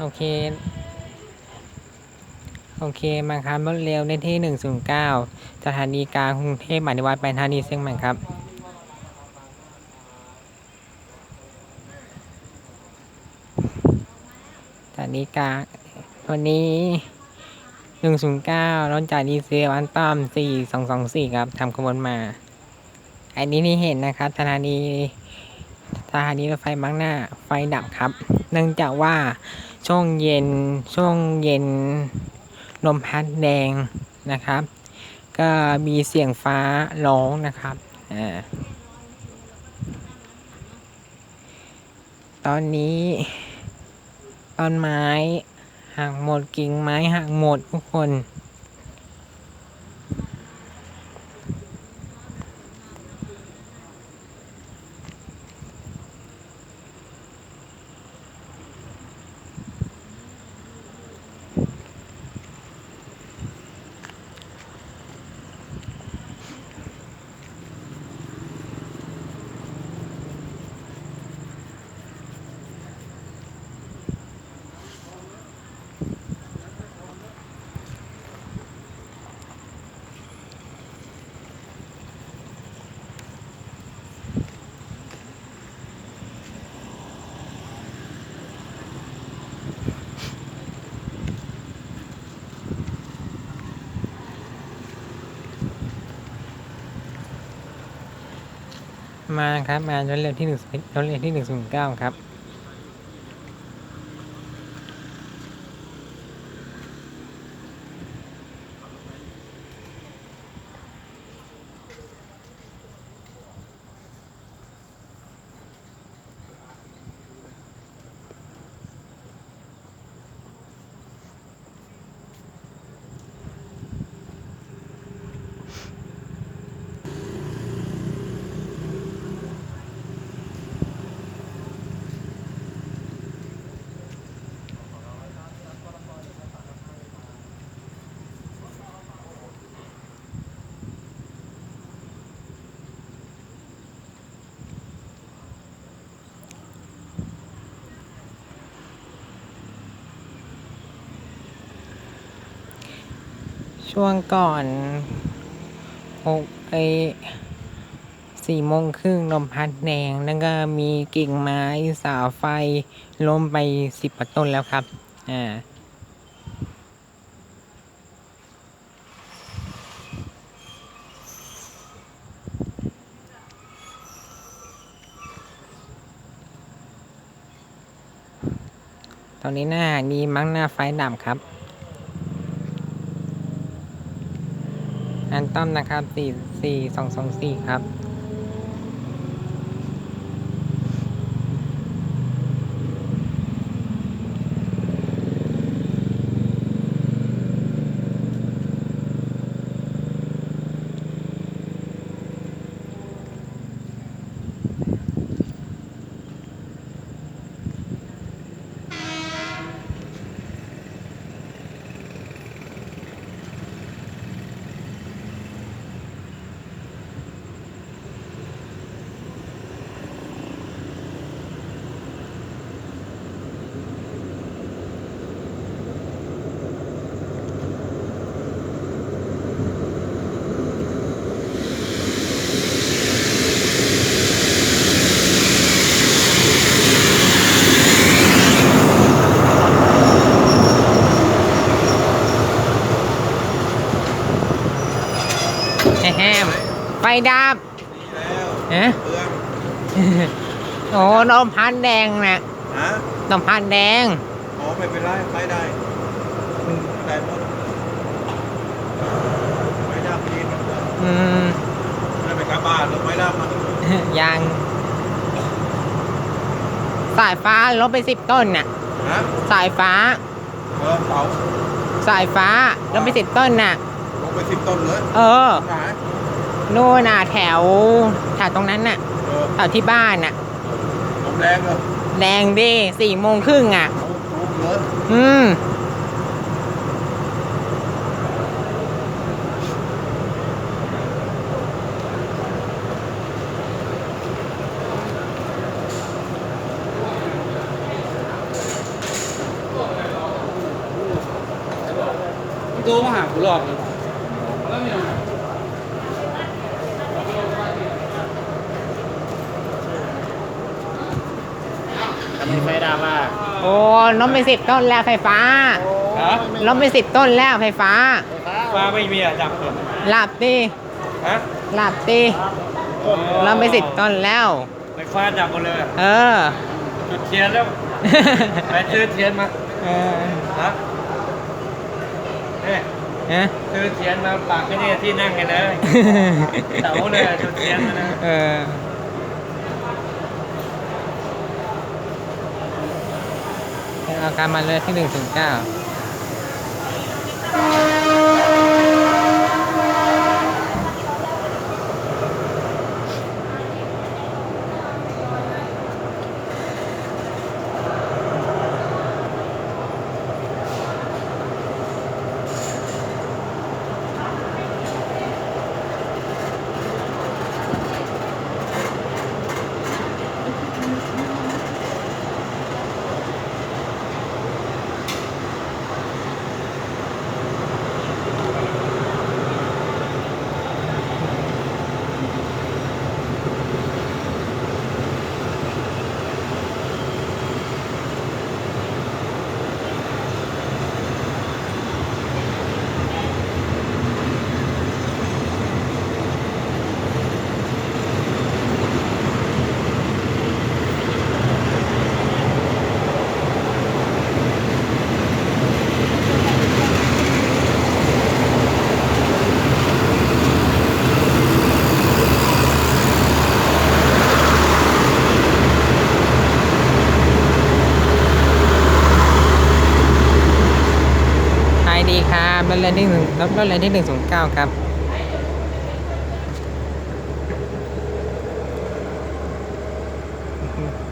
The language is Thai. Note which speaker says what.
Speaker 1: โอเค โอเค มาครับรถเร็วในที่ 109สถานีกลางกรุงเทพมหานครไปสถานีเชียงใหม่ครับสถานีกลางวันนี้109รถจากดีเซลอันต้อม4224 ครับทำขบวนมา อันนี้นี่เห็นนะครับสถานีสถานีรถไฟบางหน้าไฟดับครับ เนื่องจากว่า ช่วงเย็นช่วงเย็นลมพัดแดงนะครับ ก็มีเสียงฟ้าร้องนะครับอ่าตอนนี้ต้นไม้หักหมดกิ่งไม้หักหมดทุกคน มาครับมารถเร็วที่หนึ่งรถเร็วที่หนึ่งศูนย์เก้าครับ ช่วงก่อนหกไอสี่โมงครึ่งลมพัดแดงแล้วก็มีกิ่งไม้สาไฟล้มไปสิบกว่าต้นแล้วครับ อ่าตอนนี้หน้านี้มั้งหน้าไฟดับครับ อันต้อมนะครับสี่สี่สองสองสี่ครับ แฮมไฟดับ
Speaker 2: แล้ว
Speaker 1: ฮะ
Speaker 2: เพื่อน
Speaker 1: โอ้ลมพัดแดงนะ
Speaker 2: ฮะ
Speaker 1: ลมพัดแดง
Speaker 2: อ๋อไม่เป็นไรไปได้ได้หมดไม่ได้ดีมันก็
Speaker 1: อืม
Speaker 2: ไม่ไปกลับบ้านหรอกไม่ได้มา
Speaker 1: ยังสายฟ้าลบไปสิบต้นน่ะ
Speaker 2: ฮะ
Speaker 1: สายฟ้า
Speaker 2: เออเสา
Speaker 1: สายฟ้าลบไปสิบต้นน่ะ
Speaker 2: ลง ไปสิบต้นเลย
Speaker 1: เออ
Speaker 2: หนู่
Speaker 1: นน่ะแถวแถวตรงนั้นน่ะแถวที่บ้านน่ะ
Speaker 2: แรงเลย
Speaker 1: แรงดิสี่โมงครึ่งอะ
Speaker 2: อืม โทมาหา
Speaker 1: ผู้
Speaker 2: หลอกเลย
Speaker 3: ทำไมไฟดับอะ
Speaker 1: โอ้ล้มไปสิบต้นแล้วไฟฟ้า
Speaker 2: ฮะ
Speaker 1: ล้มไปสิบต้นแล้วไฟฟ้า
Speaker 2: ฟ้าไม่มีอะจับก่อน
Speaker 1: หลับดิ
Speaker 2: ฮะ
Speaker 1: หลับดิล้มไปสิบต้นแล้ว
Speaker 2: ไฟฟ้าจับหมดเลย
Speaker 1: เออ
Speaker 2: จุดเทียนแล้ว ไปซื้อเทียนมา
Speaker 1: เออ
Speaker 2: ฮะเนี่ย
Speaker 1: ฮะ
Speaker 2: ซื้อเทียนมาปากที่นี่ที่นั่งกันเลยเสาเลยอะจุดเทียนมานะ
Speaker 1: เออเอาการมาเลยที่หนึ่งถึงเก้า ถแลนดิ้งรับรถแลนดิ้งหนึ่งศูนย์เก้าครับอืม